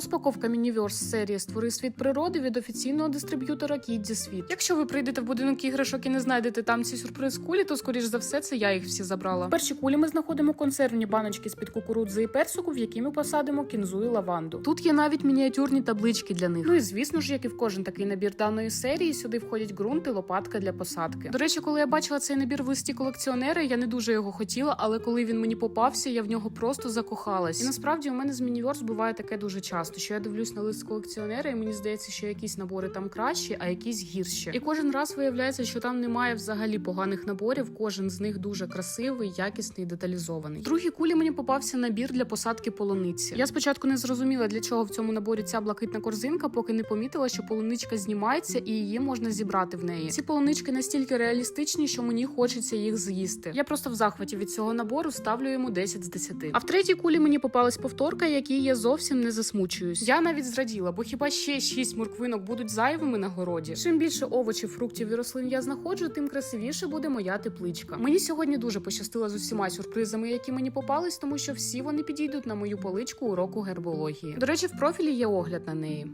Розпаковка Мініверс серії Створи світ природи від офіційного дистриб'ютора Кідзі Світ. Якщо ви прийдете в будинок іграшок і не знайдете там ці сюрприз кулі, то скоріш за все це я їх всі забрала. В першій кулі ми знаходимо консервні баночки з під кукурудзи і персику, в які ми посадимо кінзу і лаванду. Тут є навіть мініатюрні таблички для них. Ну і звісно ж, як і в кожен такий набір даної серії, сюди входять ґрунт і лопатка для посадки. До речі, коли я бачила цей набір в листі колекціонера, я не дуже його хотіла, але коли він мені попався, я в нього просто закохалась. І насправді у мене з Мініверс буває таке дуже часто, що я дивлюсь на лист колекціонера, і мені здається, що якісь набори там кращі, а якісь гірші. І кожен раз виявляється, що там немає взагалі поганих наборів. Кожен з них дуже красивий, якісний, деталізований. В другій кулі мені попався набір для посадки полуниці. Я спочатку не зрозуміла, для чого в цьому наборі ця блакитна корзинка, поки не помітила, що полуничка знімається і її можна зібрати в неї. Ці полунички настільки реалістичні, що мені хочеться їх з'їсти. Я просто в захваті від цього набору ставлю йому 10 з 10. А в третій кулі мені попалась повторка, якій я зовсім не засмучуюсь. Я навіть зраділа, бо хіба ще шість морквинок будуть зайвими на городі. Чим більше овочів, фруктів і рослин я знаходжу, тим красивіше буде моя тепличка. Мені сьогодні дуже пощастило з усіма сюрпризами, які мені попались, тому що всі вони підійдуть на мою поличку уроку гербології. До речі, в профілі є огляд на неї.